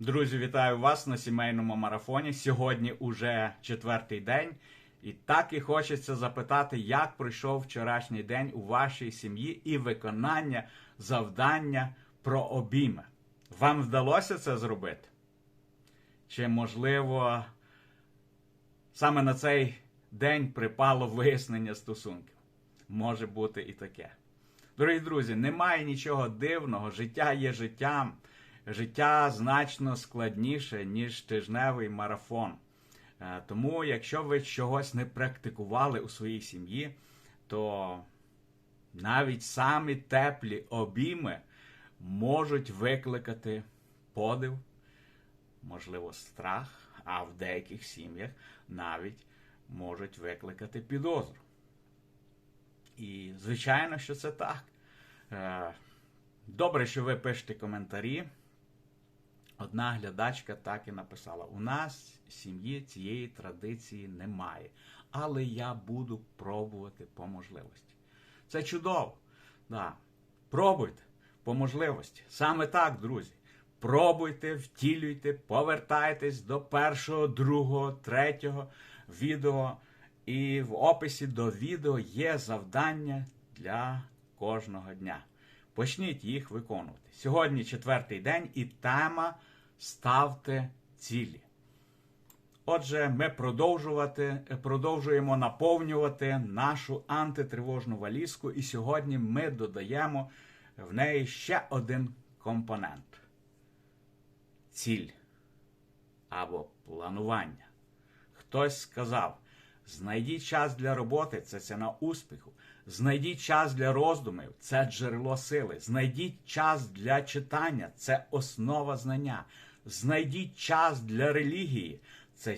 Друзі, вітаю вас на сімейному марафоні. Сьогодні уже четвертий день. І так і хочеться запитати, як пройшов вчорашній день у вашій сім'ї і виконання завдання про обійми. Вам вдалося це зробити? Чи, можливо, саме на цей день припало вияснення стосунків? Може бути і таке. Дорогі друзі, немає нічого дивного, життя є життям. Життя значно складніше, ніж тижневий марафон. Е, Тому, якщо ви чогось не практикували у своїй сім'ї, то навіть самі теплі обійми можуть викликати подив, можливо, страх, а в деяких сім'ях навіть можуть викликати підозру. І, звичайно, що це так. Е, Добре, що ви пишете коментарі. Одна глядачка так і написала: у нас в сім'ї цієї традиції немає, але я буду пробувати по можливості. Це чудово. Да. Пробуйте по можливості. Саме так, друзі. Пробуйте, втілюйте, повертайтесь до першого, другого, третього відео. І в описі до відео є завдання для кожного дня. Почніть їх виконувати. Сьогодні четвертий день і тема Ставте цілі. Отже, ми продовжувати, продовжуємо наповнювати нашу антитривожну валізку, і сьогодні ми додаємо в неї ще один компонент ціль або планування. Хтось сказав: знайдіть час для роботи це ціна успіху. Знайдіть час для роздумів це джерело сили. Знайдіть час для читання це основа знання. Знайдіть час для релігії це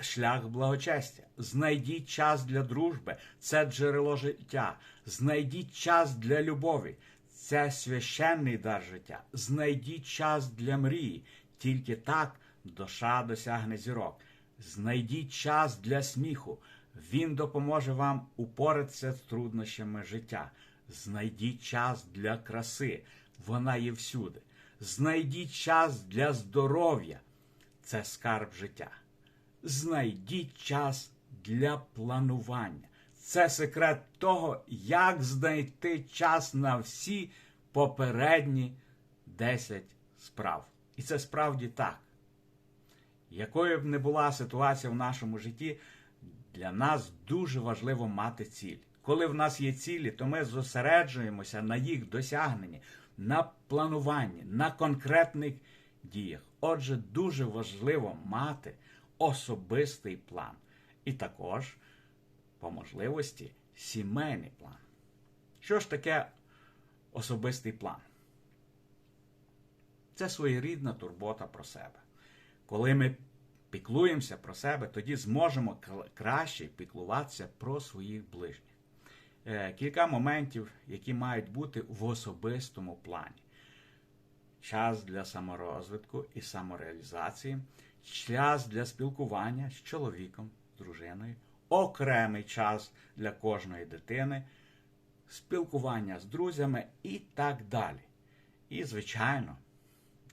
шлях благочестя. Знайдіть час для дружби це джерело життя. Знайдіть час для любові це священний дар життя. Знайдіть час для мрії. Тільки так душа досягне зірок. Знайдіть час для сміху. Він допоможе вам упоратися з труднощами життя. Знайдіть час для краси, вона є всюди. Знайдіть час для здоров'я, це скарб життя. Знайдіть час для планування. Це секрет того, як знайти час на всі попередні 10 справ. І це справді так. Якою б не була ситуація в нашому житті, для нас дуже важливо мати ціль. Коли в нас є цілі, то ми зосереджуємося на їх досягненні, на плануванні, на конкретних діях. Отже, дуже важливо мати особистий план. І також, по можливості, сімейний план. Що ж таке особистий план? Це своєрідна турбота про себе. Коли ми піклуємося про себе, тоді зможемо краще піклуватися про своїх ближніх. Е, Кілька моментів, які мають бути в особистому плані. Час для саморозвитку і самореалізації, час для спілкування з чоловіком, з дружиною, окремий час для кожної дитини, спілкування з друзями і так далі. І, звичайно,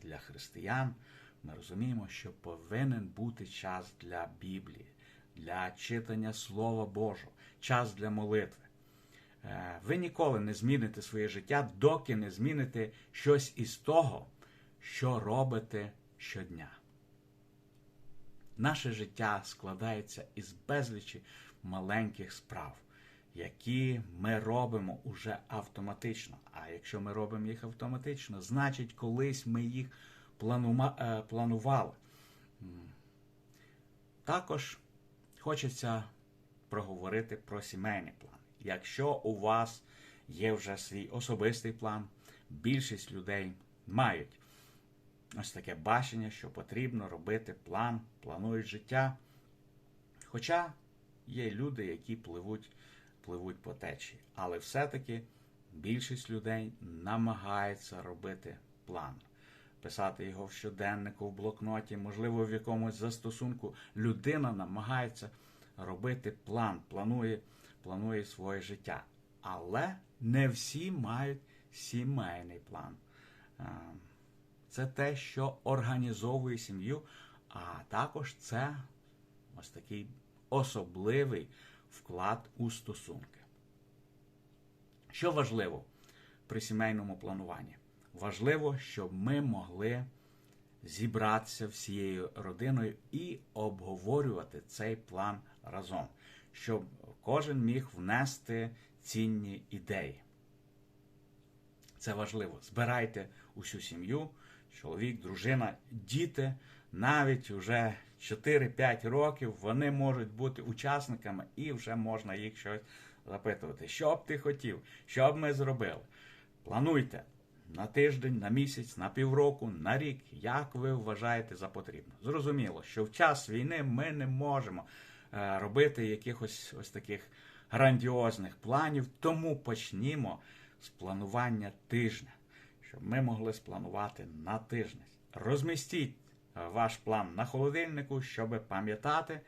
для християн ми розуміємо, що повинен бути час для Біблії, для читання Слова Божого, час для молитви. Е, Ви ніколи не зміните своє життя, доки не зміните щось із того, що робите щодня. Наше життя складається із безлічі маленьких справ, які ми робимо уже автоматично. А якщо ми робимо їх автоматично, значить колись ми їх е, планували. Також хочеться проговорити про сімейний план. Якщо у вас є вже свій особистий план, більшість людей мають ось таке бачення, що потрібно робити план, планують життя. Хоча є люди, які пливуть, пливуть по течії. Але все-таки більшість людей намагається робити план. Писати його в щоденнику, в блокноті, можливо, в якомусь застосунку. Людина намагається робити план, планує, планує своє життя. Але не всі мають сімейний план. Це те, що організовує сім'ю, а також це ось такий особливий вклад у стосунки. Що важливо при сімейному плануванні? Важливо, щоб ми могли зібратися всією родиною і обговорювати цей план разом, щоб кожен міг внести цінні ідеї. Це важливо. Збирайте усю сім'ю, чоловік, дружина, діти, навіть вже 4-5 років вони можуть бути учасниками і вже можна їх щось запитувати. Що б ти хотів, що б ми зробили? Плануйте на тиждень, на місяць, на півроку, на рік, як ви вважаєте за потрібно. Зрозуміло, що в час війни ми не можемо робити якихось ось таких грандіозних планів, тому почнімо з планування тижня, щоб ми могли спланувати на тиждень. Розмістіть е, ваш план на холодильнику, щоб пам'ятати,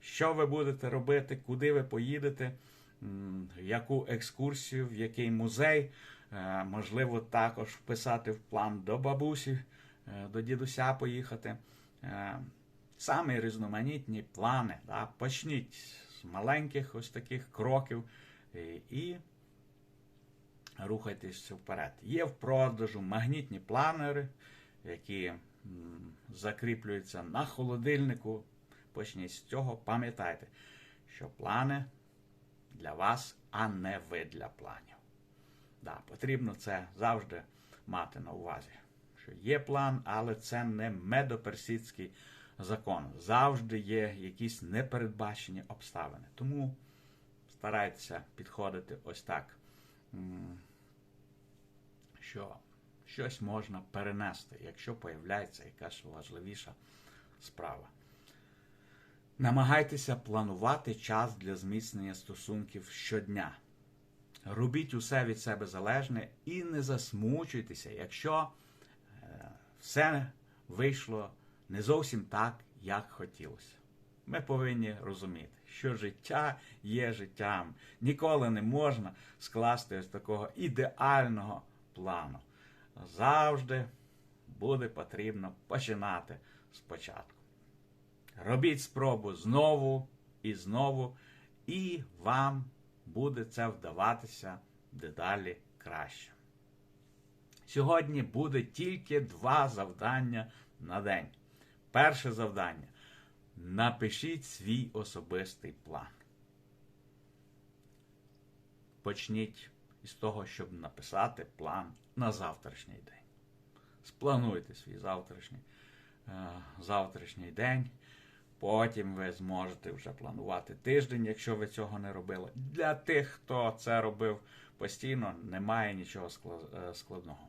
що ви будете робити, куди ви поїдете, м, яку екскурсію, в який музей. Е, Можливо, також вписати в план до бабусі, е, до дідуся поїхати. Самі різноманітні плани. Да? Почніть з маленьких ось таких кроків е, і рухайтесь вперед. Є в продажу магнітні планери, які закріплюються на холодильнику. Почніть з цього. Пам'ятайте, що плани для вас, а не ви для планів. Да, потрібно це завжди мати на увазі. Що є план, але це не медоперсидський закон. Завжди є якісь непередбачені обставини. Тому старайтеся підходити ось так, що щось можна перенести, якщо появляється якась важливіша справа. Намагайтеся планувати час для зміцнення стосунків щодня. Робіть усе від себе залежне і не засмучуйтеся, якщо е, все вийшло не зовсім так, як хотілося. Ми повинні розуміти, що життя є життям. Ніколи не можна скласти ось такого ідеального плану. Завжди буде потрібно починати спочатку. Робіть спробу знову і знову, і вам буде це вдаватися дедалі краще. Сьогодні буде тільки два завдання на день. Перше завдання напишіть свій особистий план. Почніть із того, щоб написати план на завтрашній день. Сплануйте свій завтрашній, е, завтрашній день. Потім ви зможете вже планувати тиждень, якщо ви цього не робили. Для тих, хто це робив постійно, немає нічого е, складного.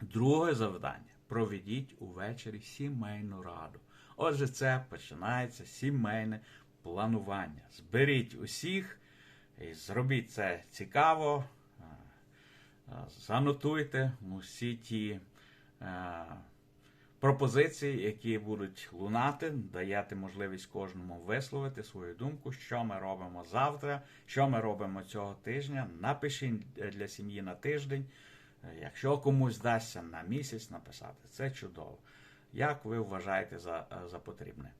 Друге завдання проведіть увечері сімейну раду. Отже, це починається сімейне планування. Зберіть усіх і зробіть це цікаво. е, е, Занотуйте усі ті е, пропозиції, які будуть лунати, даєте можливість кожному висловити свою думку, що ми робимо завтра, що ми робимо цього тижня. Напишіть для сім'ї на тиждень. Е, Якщо комусь вдасться на місяць написати, це чудово. Як ви вважаєте за, е, за потрібне?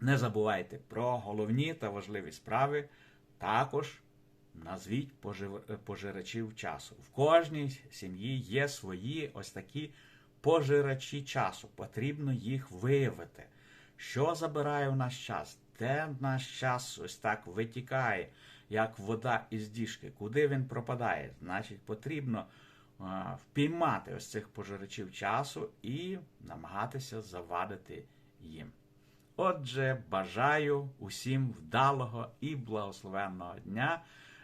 Не забувайте про головні та важливі справи. Також назвіть пожив- пожирачів часу. В кожній сім'ї є свої ось такі пожирачі часу. Потрібно їх виявити. Що забирає в наш час? Де наш час ось так витікає, як вода із діжки? Куди він пропадає? Значить, потрібно впіймати ось цих пожирачів часу і намагатися завадити їм. Отже, бажаю усім вдалого і благословенного дня.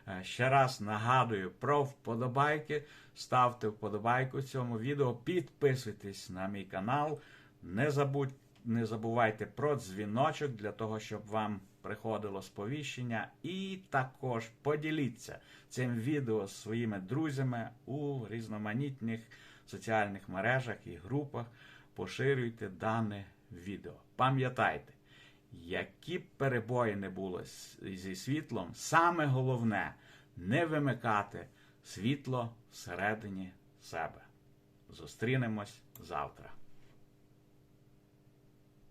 Е, Ще раз нагадую про вподобайки. Ставте вподобайку цьому відео, підписуйтесь на мій канал. Не забудь, не забувайте про дзвіночок для того, щоб вам приходило сповіщення. І також поділіться цим відео з своїми друзями у різноманітних соціальних мережах і групах. Поширюйте дане відео. Пам'ятайте, які б перебої не було зі світлом, саме головне не вимикати світло всередині себе. Зустрінемось завтра.